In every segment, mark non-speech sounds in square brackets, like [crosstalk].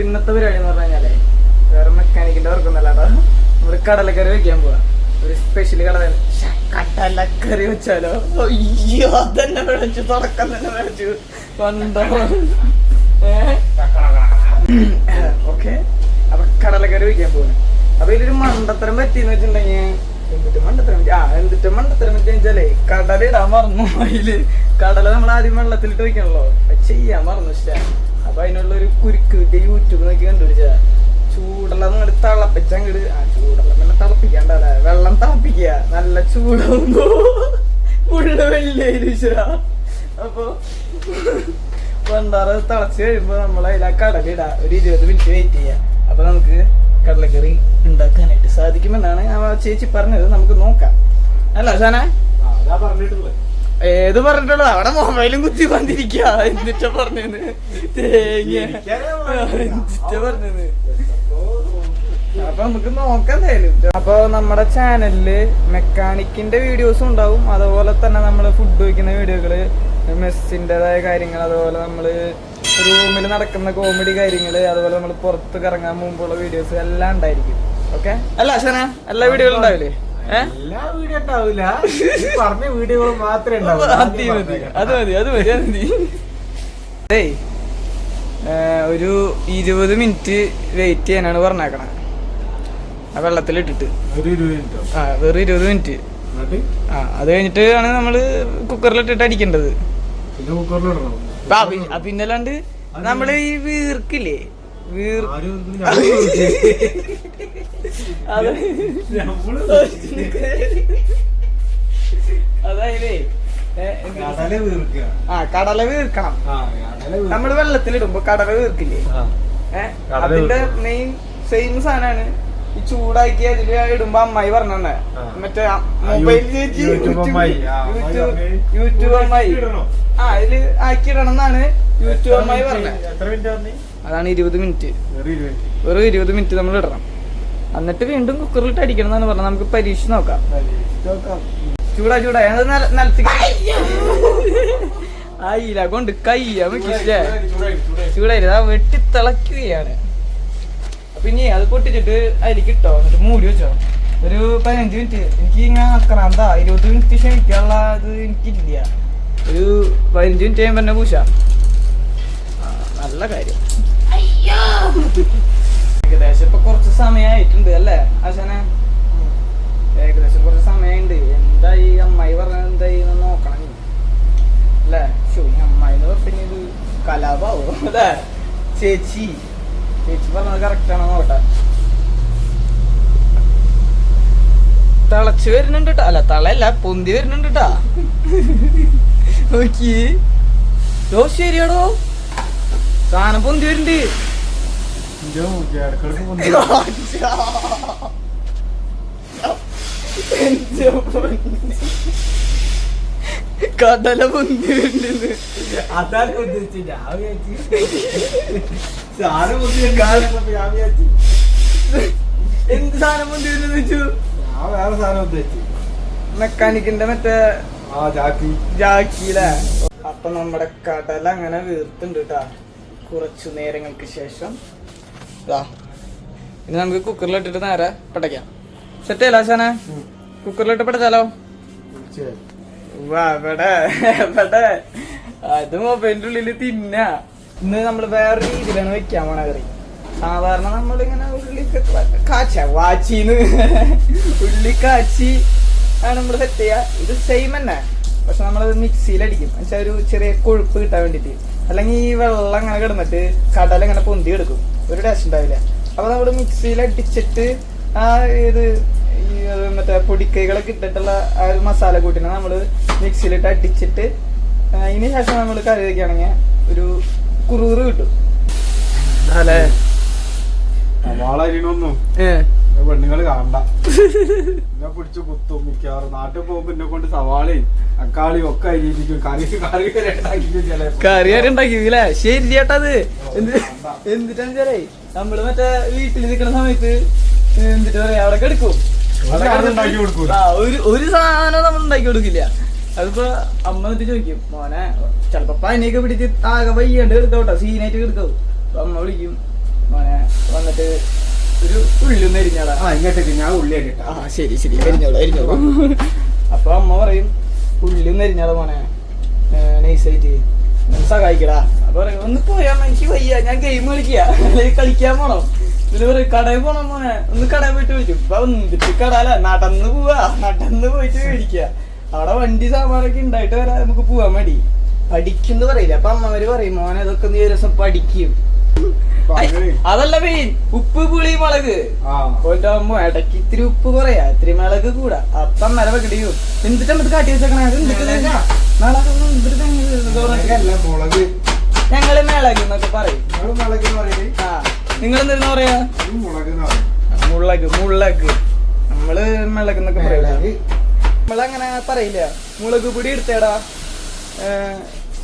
ഇപ്പൊ ഇന്നത്തെ പരിപാടി എന്ന് പറഞ്ഞു കഴിഞ്ഞാലേ വേറെ മെക്കാനിക്കിന്റെ വർക്കൊന്നല്ല കേട്ടോ നമ്മൾ കടലക്കറി വെക്കാൻ പോവാ. ഒരു സ്പെഷ്യൽ കടല കടലക്കറി വെച്ചാലോ? അയ്യോ അതന്നെ വിളിച്ചു തുടക്കം തന്നെ വിളിച്ചു പണ്ടോ? ഓക്കെ. അപ്പൊ കടലക്കറി വെക്കാൻ പോവാ. അപ്പൊ ഇതിലൊരു മണ്ടത്തരം പറ്റിയെന്ന് വെച്ചിട്ടുണ്ടെങ്കിൽ മണ്ടത്തരം? ആ എന്തിട്ട് മണ്ടത്തരം പറ്റി വെച്ചാലേ കടല ഇടാൻ മറന്നു അതിൽ കടല നമ്മൾ ആദ്യം വെള്ളത്തിലിട്ട് വെക്കണല്ലോ. ചെയ്യാൻ മറന്നു ഇഷ്ട അപ്പൊ അതിനുള്ള ഒരു കുരുക്ക് കിട്ടിയ യൂട്യൂബ് നോക്കി കണ്ടുപിടിച്ച ചൂടെല്ലാം നിങ്ങൾ തിളപ്പിച്ച അങ്ങോട്ട് ആ ചൂടെല്ലാം പിന്നെ തിളപ്പിക്കാണ്ടല്ലേ വെള്ളം തിളപ്പിക്കുക. നല്ല ചൂടാവുമ്പോ ഉള്ള വെള്ളിയ അപ്പൊ പണ്ടാറ് തിളച്ച് കഴിയുമ്പോ നമ്മൾ അതിലാ ഒരു ഇരുപത് മിനിറ്റ് വെയിറ്റ് ചെയ്യാം. അപ്പൊ നമുക്ക് കടലക്കറി ഉണ്ടാക്കാനായിട്ട് സാധിക്കുമെന്നാണ് ആ ചേച്ചി പറഞ്ഞത്. നമുക്ക് നോക്കാം. അല്ല ഷാന? പറഞ്ഞിട്ടുള്ളത്. ഏത് പറഞ്ഞിട്ടുള്ളത്? അവിടെ മൊബൈലും കുത്തി വന്നിരിക്കുക എന്നിട്ടാ പറഞ്ഞത് തേങ്ങ. എന്നിട്ടാ പറഞ്ഞത് അപ്പൊ നമുക്ക് നോക്കാം എന്തായാലും. അപ്പൊ നമ്മുടെ ചാനലിൽ മെക്കാനിക്കിന്റെ വീഡിയോസും ഉണ്ടാവും. അതുപോലെ തന്നെ നമ്മൾ ഫുഡ് വയ്ക്കുന്ന വീഡിയോകൾ മെസ്സിന്റെതായ കാര്യങ്ങൾ അതുപോലെ നമ്മൾ റൂമിൽ നടക്കുന്ന കോമഡി കാര്യങ്ങൾ അതുപോലെ നമ്മൾ പുറത്ത് കറങ്ങാൻ മുമ്പുള്ള വീഡിയോസ് എല്ലാം ഉണ്ടായിരിക്കും. ഓക്കെ അല്ല അശന എല്ലാ വീഡിയോകളും ഉണ്ടാവില്ലേ? എല്ലാ വീഡിയോ ഉണ്ടാവില്ല ഈ പറഞ്ഞ വീഡിയോകൾ മാത്രമേ അത് മതി അത് മതി. അത് മതി അത് ഒരു ഇരുപത് മിനിറ്റ് വെയിറ്റ് ചെയ്യാനാണ് പറഞ്ഞേക്കണ. ആ വെള്ളത്തിലിട്ടിട്ട്. ആ വെറും ഇരുപത് മിനിറ്റ്. ആ അത് കഴിഞ്ഞിട്ട് ആണ് നമ്മൾ കുക്കറിലിട്ടിട്ട് അടിക്കേണ്ടത്. പിന്നല്ലാണ്ട് നമ്മൾ ഈ വീർക്കില്ലേ? വീർ അതായത് ആ കടല വീർക്കണം. നമ്മൾ വെള്ളത്തിലിടുമ്പോ കടല വീർക്കില്ലേ. അതിന്റെ മെയിൻ സെയിം സാധനാണ് ഈ ചൂടാക്കി അതിൽ ഇടുമ്പോ അമ്മായി പറഞ്ഞെ മറ്റേ മൊബൈൽ ചേച്ചി യൂട്യൂബ് അമ്മായി. ആ, അതിൽ ആക്കിയിടണം എന്നാണ് യൂട്യൂബ് അമ്മായി പറഞ്ഞത് അതാണ് ഇരുപത് മിനിറ്റ്. വെറും ഇരുപത് മിനിറ്റ്. വെറും ഇരുപത് മിനിറ്റ് നമ്മൾ ഇടണം. എന്നിട്ട് വീണ്ടും കുക്കറിലിട്ട് അടിക്കണം എന്നാണ് പറഞ്ഞത്. നമുക്ക് പരീക്ഷ നോക്കാം. ചൂടാ ചൂടാ. ആയില്ല കൊണ്ട് കയ്യ. മിക്കില്ലേ ചൂടായി, ചൂടായി. ചൂടായിരുന്നു ആ വെട്ടി തിളക്കുകയാണ് അപ്പൊ അത് പൊട്ടിച്ചിട്ട് അതിലേക്ക് ഇട്ടോ. എന്നിട്ട് മൂടി വെച്ചോ. ഒരു പതിനഞ്ച് മിനിറ്റ്. എനിക്ക് ഇങ്ങനെ ആക്കണം. എന്താ ഇരുപത് മിനിറ്റ് ക്ഷമിക്കാനുള്ള ഇത് എനിക്കില്ല. ഒരു പതിനഞ്ച് മിനിറ്റ് കഴിയുമ്പോ പറഞ്ഞ പൂശ. നല്ല കാര്യം. ഏകദേശം ഇപ്പൊ കുറച്ച് സമയമായിട്ടുണ്ട് അല്ലേ ആശാനെ? ഏകദേശം കുറച്ച് സമയമുണ്ട്. എന്താ ഈ അമ്മായി പറഞ്ഞത്? എന്താ ഈ നോക്കണം. അല്ലേ? ഷോ ഈ അമ്മായി എന്ന് പറഞ്ഞ ഇത് കലാപാവോ? അല്ലേ? ചേച്ചി. ചേച്ചി പറഞ്ഞത് കറക്റ്റ് ആണോ നോക്കട്ടെ. തിളച്ച് വരുന്നുണ്ട് കേട്ടോ അല്ല തളയല്ല പൊന്തി വരുന്നുണ്ട് കേട്ടാ നോക്കി ഓ ശരിയാടോ. സാധനം പൊന്തി വരുന്നുണ്ട് ഇഞ്ചോ നോക്കി, ഇടക്കിടക്ക് പൊന്തി. [laughs] കടല പൊന്തി വരുന്നുണ്ട് അതാണ് ഉദ്ദേശിച്ചത്. ഞാൻ വിചാരിച്ചു. പൊന്തി ഞാൻ വിചാരിച്ചു. എന്ത് സാധനം പൊന്തി വരുന്നത് വെച്ചു ഞാൻ വേറെ സാധനം ഉദ്ദേശിച്ചു മെക്കാനിക്കിന്റെ മറ്റേ ആ ജാക്കി. ജാക്കിയിലെ അപ്പൊ നമ്മുടെ കടല അങ്ങനെ വീർത്തുണ്ട് കേട്ടാ കുറച്ചു നേരങ്ങൾക്ക് ശേഷം ഇനി നമുക്ക് കുക്കറിലിട്ടിട്ട് നേരെ പടയ്ക്കാം. സെറ്റ് ചെയ്യല്ലോ ആശാനെ കുക്കറിലിട്ട് പടച്ചാലോ? വാ, ഇവിടെ ഇവിടെ. അത് മൊബൈലിന്റെ ഉള്ളിൽ തിന്ന. ഇന്ന് നമ്മൾ വേറെ രീതിയിലാണ് വെക്കാൻ പോണ കറി. സാധാരണ നമ്മളിങ്ങനെ ഉള്ളി കാച്ച. വാച്ചിന്ന്. ഉള്ളി കാച്ചി ആണ് നമ്മൾ സെറ്റ് ചെയ്യാ. ഇത് സെയിം തന്നെ. പക്ഷെ നമ്മളത് മിക്സിയിൽ അടിക്കും. എന്നുവെച്ചാൽ ഒരു ചെറിയ കൊഴുപ്പ് കിട്ടാൻ വേണ്ടിട്ട് അല്ലെങ്കിൽ ഈ വെള്ളം അങ്ങനെ കിടന്നിട്ട് കടല ഇങ്ങനെ പൊന്തി എടുക്കും. ഒരു ടേസ്റ്റ് ഉണ്ടാവില്ല. അപ്പൊ നമ്മൾ മിക്സിയിൽ അടിച്ചിട്ട് ആ ഇത് മറ്റേ പൊടിക്കൈകളൊക്കെ ഇട്ടിട്ടുള്ള ആ ഒരു മസാല കൂട്ടിനെ നമ്മൾ മിക്സിയിലിട്ട് അടിച്ചിട്ട് അതിന് ശേഷം നമ്മൾ കറി വയ്ക്കുകയാണെങ്കിൽ ഒരു കുറൂറ് കിട്ടും. അല്ലേ? പെണ്ണുങ്ങൾ കാണണ്ട. എന്നെ പിടിച്ച് കുത്തും മിക്കവാറും. നാട്ടിൽ പോകുമ്പോ എന്നെ കൊണ്ട് സവാളയും തക്കാളിയും ഒക്കെ അരിയിരിക്കും കറി കറി വരെ ഉണ്ടാക്കിക്കും കറി വരെ ഉണ്ടാക്കിയില്ലേ? ശരി ചേട്ടത് എന്ത് എന്തിട്ടാന്ന് വെച്ചാലേ നമ്മൾ മറ്റേ വീട്ടിൽ നിൽക്കുന്ന സമയത്ത് എന്തിട്ട് പറയാ? അവിടെ എടുക്കും. ഒരു ഒരു സാധനം നമ്മൾ ഉണ്ടാക്കി കൊടുക്കില്ല. അതിപ്പോ അമ്മ എന്നിട്ട് ചോദിക്കും മോനെ ചെലപ്പോ പനിയൊക്കെ പിടിച്ച് ആകെ വയ്യാണ്ട് കിടക്കോട്ടോ സീനായിട്ട് എടുക്കാവും അപ്പൊ അമ്മ വിളിക്കും മോനെ വന്നിട്ട് ഒരു ഉള്ളി ഒന്ന് എരിഞ്ഞാടാ. ആ ഇങ്ങോട്ടേക്ക് ഞാൻ ഉള്ളി അരിട്ടാ ആ ശരി ശരി. എരിഞ്ഞോളൂ എരിഞ്ഞോളൂ. അപ്പൊ അമ്മ പറയും ഉള്ളി ഒന്ന് എരിഞ്ഞാടാ മോനെ. നൈസായിട്ട് സഹായിക്കടാ. അപ്പൊ പറയും ഒന്ന് പോയാ എനിക്ക് വയ്യ. ഞാൻ ഗെയിം കളിക്കുക അല്ലെങ്കിൽ കളിക്കാൻ പോണോ? ഇതിന് പറയും കടയിൽ പോണം മോനെ. ഒന്ന് കടയിൽ പോയിട്ട് വിളിക്കും ഇപ്പൊ വന്നിട്ട് കടല നടന്ന് പോവാ. നടന്ന് പോയിട്ട് മേടിക്കുക അവിടെ വണ്ടി സാമാനൊക്കെ ഉണ്ടായിട്ട് വരാ. നമുക്ക് പോവാൻ മടി. പഠിക്കുന്നു പറയില്ല. അപ്പൊ അമ്മമാര് പറയും മോനെ അതൊക്കെ നീ ഒരു ദിവസം പഠിക്കും. അപ്പൊ അതല്ല മെയിൻ ഉപ്പ് പുളി മുളക്. അമ്മ ഇടയ്ക്ക് ഇത്തിരി ഉപ്പ് കുറയാ ഇത്തിരി മുളക് കൂടാ. അപ്പം നില വെക്കടിക്കും എന്നിട്ട് നമുക്ക് കാട്ടി വെച്ചേക്കണേ? എന്തിട്ട് എന്തിട്ട് ഞങ്ങൾ മിളക് എന്നൊക്കെ പറയും. നിങ്ങൾ എന്തിരുന്ന പറയാ? മുളക് മുളക് നമ്മൾ മിളക് എന്നൊക്കെ പറയില്ല. നമ്മളങ്ങനെ പറയില്ല. മുളക് പൊടി എടുത്തേടാ.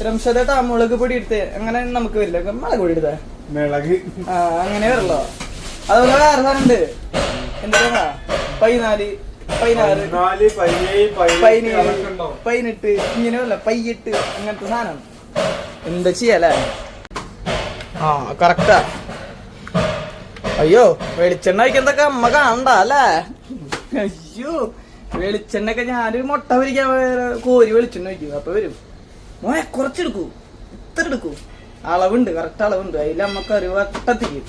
രംശതേട്ടാ മുളക് പൊടി എടുത്തേ. അങ്ങനെ നമുക്ക് വരില്ല. മുളക് പൊടി എടുത്തേ. മിളക്. അങ്ങനെ വരല്ലോ അതുപോലെ വേറെ സാധനമുണ്ട് എന്താ പതിനാല് പതിനാറ് പതിനേഴ് പതിനെട്ട് ഇങ്ങനെ വല്ല പയ്യെട്ട് അങ്ങനത്തെ സാധനം. എന്താ ചെയ്യല്ലേ ആ കറക്റ്റാ അയ്യോ വെളിച്ചെണ്ണ വയ്ക്കുന്നതൊക്കെ അമ്മ കാണണ്ട അല്ലേ? അയ്യോ വെളിച്ചെണ്ണയൊക്കെ ഞാനൊരു മുട്ട പൊരിക്കാൻ കോരി വെളിച്ചെണ്ണ വയ്ക്കും അപ്പൊ വരും. മോനെ കുറച്ചെടുക്കൂ. ഇത്ര എടുക്കൂ. അളവുണ്ട് കറക്റ്റ് അളവുണ്ട്. അതിൽ നമുക്ക് അറിവ് വട്ടത്തിക്കും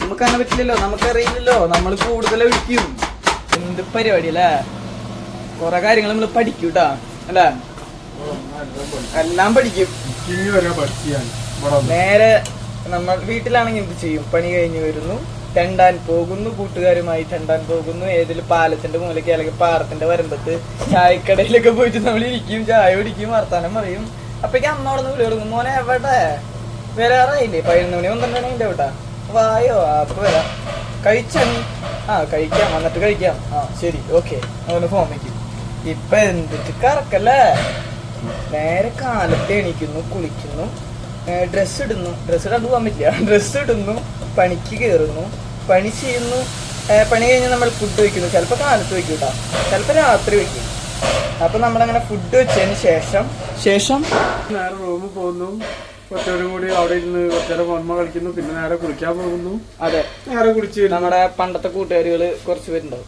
നമുക്ക് അങ്ങനെ പറ്റില്ലല്ലോ നമുക്കറിയില്ലല്ലോ നമ്മൾ കൂടുതൽ ഒഴിക്കും എന്ത് പരിപാടി അല്ലേ? കൊറേ കാര്യങ്ങൾ നമ്മൾ പഠിക്കും കേട്ടാ അല്ലേ. എല്ലാം പഠിക്കും. നേരെ നമ്മൾ വീട്ടിലാണെങ്കിൽ എന്ത് ചെയ്യും? പണി കഴിഞ്ഞ് വരുന്നു. തെണ്ടാൻ പോകുന്നു. കൂട്ടുകാരുമായി തെണ്ടാൻ പോകുന്നു. ഏതെങ്കിലും പാലത്തിന്റെ മൂലയ്ക്ക് അല്ലെങ്കിൽ പാറത്തിന്റെ വരമ്പത്ത് ചായക്കടയിലൊക്കെ പോയിട്ട് നമ്മൾ ഇരിക്കും. ചായ കുടിക്കും വർത്താനം പറയും. അപ്പൊ അമ്മ അവിടെ നിന്ന് വിളി കൊടുക്കും മോനെ എവിടെ? വരാറായില്ലേ പതിനൊന്ന് മണി പന്ത്രണ്ട് മണി ഉണ്ട് കേട്ടാ വായോ അപ്പൊ വരാം. കഴിച്ചാ നീ? ആ കഴിക്കാം വന്നിട്ട് കഴിക്കാം. ആ ശരി ഓക്കെ. അവന് ഫോൺ വയ്ക്കും ഇപ്പൊ എന്തിട്ട് കറക്കല്ലേ? നേരെ കാലത്ത് എണീക്കുന്നു കുളിക്കുന്നു. ഡ്രസ്സ് ഇടുന്നു. ഡ്രസ്സ് ഇടാണ്ട് പോകാൻ പറ്റില്ല. [laughs] ഡ്രസ്സ് ഇടുന്നു പണിക്ക് കയറുന്നു പണി ചെയ്യുന്നു. പണി കഴിഞ്ഞ് നമ്മൾ ഫുഡ് വയ്ക്കുന്നു ചിലപ്പോൾ കാലത്ത് വയ്ക്കും കേട്ടോ ചിലപ്പോൾ രാത്രി വയ്ക്കും അപ്പൊ നമ്മളങ്ങനെ ഫുഡ് വെച്ചതിന് ശേഷം ശേഷം? നേരെ റൂമിൽ പോകുന്നു കുറച്ചേരം കൂടി അവിടെ ഇരുന്ന് കുറച്ചേരം ഓർമ്മ കളിക്കുന്നു. പിന്നെ നേരെ കുളിക്കാൻ പോകുന്നു. അതെ. നേരെ കുളിച്ച്. നമ്മുടെ പണ്ടത്തെ കൂട്ടുകാരികൾ കുറച്ച് പേരുണ്ടാവും.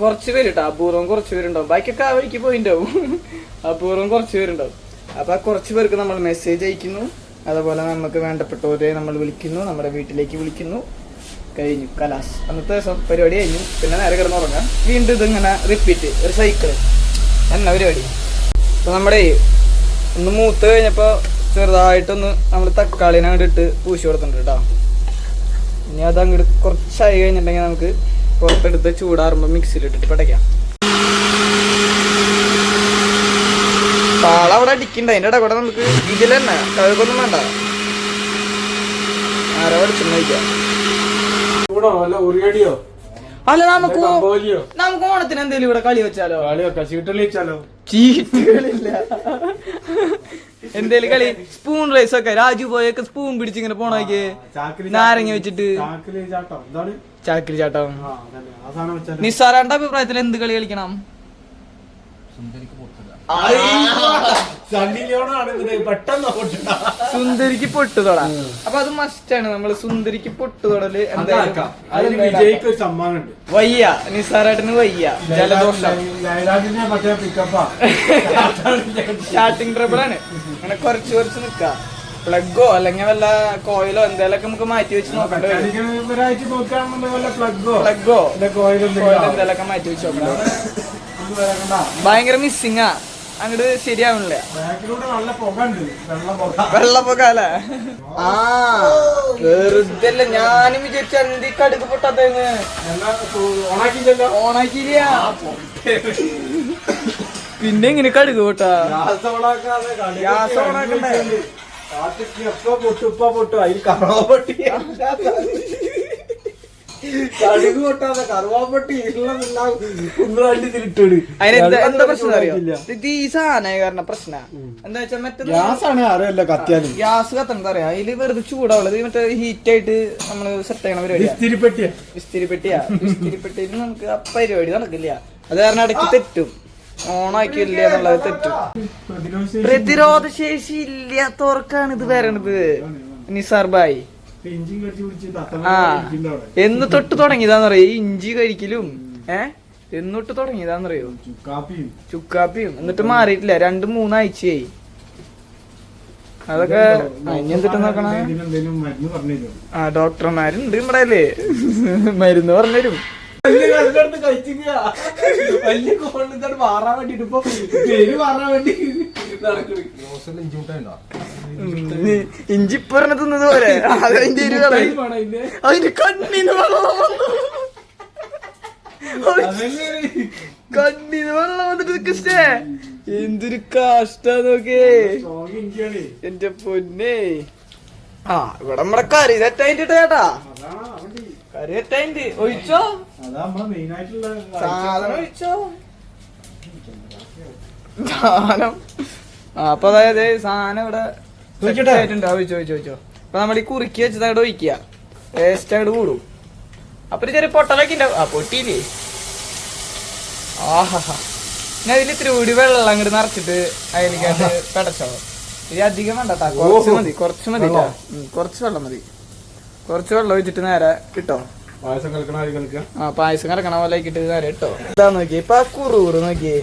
കുറച്ച് പേര് കേട്ടോ അപൂർവം കുറച്ച് പേരുണ്ടാവും. ബാക്കിയൊക്കെ ആ വഴിക്ക് പോയിണ്ടാവും. അപൂർവം കുറച്ച് പേരുണ്ടാവും. അപ്പൊ ആ കുറച്ച് പേർക്ക് നമ്മൾ മെസ്സേജ് അയക്കുന്നു. അതുപോലെ നമുക്ക് വേണ്ടപ്പെട്ടവരെ നമ്മൾ വിളിക്കുന്നു. നമ്മുടെ വീട്ടിലേക്ക് വിളിക്കുന്നു. കഴിഞ്ഞു. കലാസ്. അന്നത്തെ ദിവസം പരിപാടി കഴിഞ്ഞു. പിന്നെ നേരെ കിടന്നുറങ്ങാം. വീണ്ടും ഇതിങ്ങനെ റിപ്പീറ്റ് ഒരു സൈക്കിൾ എന്ന പരിപാടി? അപ്പൊ നമ്മുടെ ഒന്ന് മൂത്ത് കഴിഞ്ഞപ്പോ ചെറുതായിട്ടൊന്ന് നമ്മൾ തക്കാളിനെ അങ്ങോട്ട് ഇട്ട് പൂശി കൊടുത്തിട്ടുണ്ട് കേട്ടോ ഇനി അത് അങ്ങോട്ട് കുറച്ചായി കഴിഞ്ഞിട്ടുണ്ടെങ്കിൽ നമുക്ക് പുറത്തെടുത്ത് ചൂടാറുമ്പോൾ മിക്സിയിലിട്ടിട്ട് പടയ്ക്കാം. പാള അവിടെ അടിക്കണ്ട. അതിന്റെ ഇടകൂടെ നമുക്ക് ഇതിൽ തന്നെ കഴുകൊന്നും വേണ്ട. ആരോ അടിച്ചെന്ന് കഴിക്കാം ചൂടോ അല്ല ഉറിയടിയോ അല്ല നമുക്ക് നമുക്ക് ഓണത്തിന് എന്തെങ്കിലും ഇവിടെ കളി വെച്ചാലോ? കളി വെക്കാം ചീട്ടളി വെച്ചാലോ ചീട്ടുകളില്ല. എന്തേലും കളി? സ്പൂൺ റൈസ് ഒക്കെ. രാജു പോയൊക്കെ സ്പൂൺ പിടിച്ച് ഇങ്ങനെ പോണോക്ക് നാരങ്ങ വെച്ചിട്ട്. ചാക്കിൽ ചാട്ടം. എന്താണ്? ചാക്കിരി ചാട്ടം. നിസ്സാറാന്റെ അഭിപ്രായത്തിൽ എന്ത് കളി കളിക്കണം? സുന്ദരിക്ക് പൊട്ടുതൊട. അപ്പൊ അത് മസ്റ്റാണ് നമ്മൾ സുന്ദരിക്ക് പൊട്ടുതൊടൽ എന്തായാലും. വയ്യ. നിസാറായിട്ടിന് വയ്യ. ജലദോഷം. സ്റ്റാർട്ടിങ് ട്രബിൾ ആണ്. അങ്ങനെ കുറച്ച് കുറച്ച് നിക്ക. പ്ലഗോ അല്ലെങ്കിൽ വല്ല കോയിലോ എന്തായാലും നമുക്ക് മാറ്റി വെച്ച് നോക്കണ്ടോ പ്ലഗോ കോയിലോ എന്തെങ്കിലുമൊക്കെ മാറ്റി വെച്ച് നോക്കണം ഭയങ്കര മിസ്സിങ്ങാ അങ്ങോട്ട് ശരിയാവണില്ല. വെള്ളപ്പൊക്ക അല്ലേ? ആ. വെറുതെ ഞാനും വിചാരിച്ചു എന്തി കടുക്ക് പൊട്ടാത്തേന്ന് ഓണാക്കില്ല പിന്നെ ഇങ്ങനെ കടുക് പൊട്ടാ. ഗ്യാസ് ഓണാക്കണ്ടേ? കാട്ടിക്ക് എപ്പോ പൊട്ടു പൊട്ടു. അതിൽ കറുവാപ്പൊട്ടി കടുക് പൊട്ടാതെ കറുവാപ്പൊട്ടി ഇരുളെന്നുണ്ടാവും ഒന്ന് രണ്ട് തിരിട്ടോട്. അതിനെന്താ എന്താ പ്രശ്നം അറിയോ? ഇത് ഈ സാധനം കാരണം പ്രശ്ന എന്താ വെച്ചാ മറ്റേ ഗ്യാസ് ആണ് അറിയല്ലോ കത്തിയാലും. ഗ്യാസ് കത്തണത് അറിയാം? അതിൽ വെറുതെ ചൂടാവുള്ളത് മറ്റേ ഹീറ്റ് ആയിട്ട് നമ്മൾ സെറ്റ് ചെയ്യണ പരിപാടി നമുക്ക് ആ പരിപാടി നടക്കില്ല. അത് കാരണം ഇടയ്ക്ക് തെറ്റും. ഓണാക്കിയില്ല എന്നുള്ളത് തെറ്റും. പ്രതിരോധ ശേഷി ഇല്ലാത്തവർക്കാണ് ഇത് വരണത്. നിസാർ ബായി ആ എന്ന് തൊട്ട് തുടങ്ങിയതാന്നറിയോ? ഈ ഇഞ്ചി കഴിക്കലും ഏ? എന്നിട്ട് തുടങ്ങിയതാന്നറിയോ? ചുക്കാപ്പിയും. ചുക്കാപ്പിയും. എന്നിട്ട് മാറിയിട്ടില്ല. രണ്ട് മൂന്നാഴ്ചയായി. അതൊക്കെ ആ, നോക്കണേ? ആ ഡോക്ടർമാരുണ്ട് ഇവിടെ അല്ലേ മരുന്ന് പറഞ്ഞുതരും. മാറാൻ വേണ്ടിട്ട് ഇപ്പൊ പേര് മാറാൻ വേണ്ടി നടക്കണ്. ഉം, ഇ- ഇഞ്ചി ഇപ്പൊ പറഞ്ഞ തിന്നത് പോലെ. അതിന്റെ അതിന്റെ. അതിന്റെ കണ്ണിന് വെള്ളം വന്നു. വെള്ളം വന്നിട്ട് കൃഷ്ണേ എന്തൊരു കാഷ്ട നോക്കേ. എന്റെ പൊന്നെ. ആ ഇവിടെ നമ്മടെ കറി തെറ്റായിട്ട് ചേട്ടാ. കറി തെറ്റായിട്ട് ഒഴിച്ചോ? സാധനം ഒഴിച്ചോ? സാധനം. അപ്പൊ അതായത് സാധനം ഇവിടെ അപ്പൊ നമ്മൾ ഈ കുറുക്കി വെച്ചത് അങ്ങോട്ട് ഒഴിക്കുക. ടേസ്റ്റ് അങ്ങോട്ട് കൂടും. അപ്പൊ ഒരു ചെറിയ പൊട്ടലൊക്കെ ഉണ്ടാവും ആ പൊട്ടിയില്ലേ? ആഹാ ഞാൻ ഇതിൽ ഇത്തിരി കൂടി വെള്ളം അങ്ങോട്ട് നിറച്ചിട്ട് അതിലേക്കാട്ട് പെടച്ചോ ഇത് അധികം വേണ്ട കുറച്ച് മതി കുറച്ച് മതി കുറച്ച് വെള്ളം മതി. കുറച്ച് വെള്ളം ഒഴിച്ചിട്ട് നേരെ കിട്ടോ ആ പായസം കലക്കണ പോലെ ആക്കിയിട്ട് നേരെ ഇട്ടോ. ഇതാ നോക്കിയേ ഇപ്പൊ ആ കുറുകുറ് നോക്കിയേ.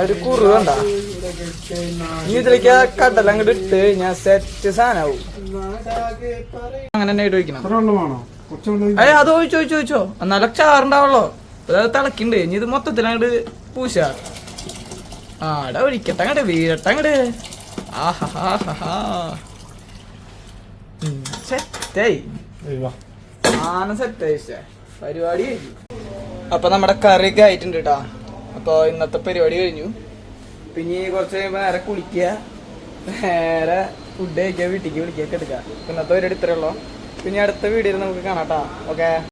ഒരു കുറുക ഉണ്ടാ ഇനി ഇതിലേക്ക് ആ കടല അങ്ങോട്ട് ഇട്ട് ഞാൻ സെറ്റ് സാധനമാവും അങ്ങനെ തന്നെ ഇട്ട് വയ്ക്കണം അയ്യ അത് ഒഴിച്ചോ ഒഴിച്ചോ ഒഴിച്ചോ. എന്നാലും ചാറുണ്ടാവുള്ളോ. അത് തിളക്കിണ്ട്. ഇനി ഇത് മൊത്തത്തിൽ അങ്ങോട്ട് പൂശ ആടെ ഒഴിക്കട്ടെ അങ്ങോട്ട് വീഴട്ടെ അങ്ങോട്ട് ആഹാ സെറ്റായി. ആന സെറ്റ് ഇഷ്ടേ പരിപാടി കഴിഞ്ഞു. അപ്പൊ നമ്മുടെ കറിയൊക്കെ ആയിട്ടുണ്ട് കേട്ടാ അപ്പൊ ഇന്നത്തെ പരിപാടി കഴിഞ്ഞു. പിന്നെ കുറച്ച് കഴിയുമ്പോ നേരെ കുളിക്കുക. നേരെ ഫുഡ് കഴിക്കുക വീട്ടിലേക്ക് വിളിക്കുക എടുക്കുക. ഇന്നത്തെ പരിപാടി ഇത്രയുള്ളൂ പിന്നെ അടുത്ത വീഡിയോയിൽ നമുക്ക് കാണാം കേട്ടോ ഓക്കെ?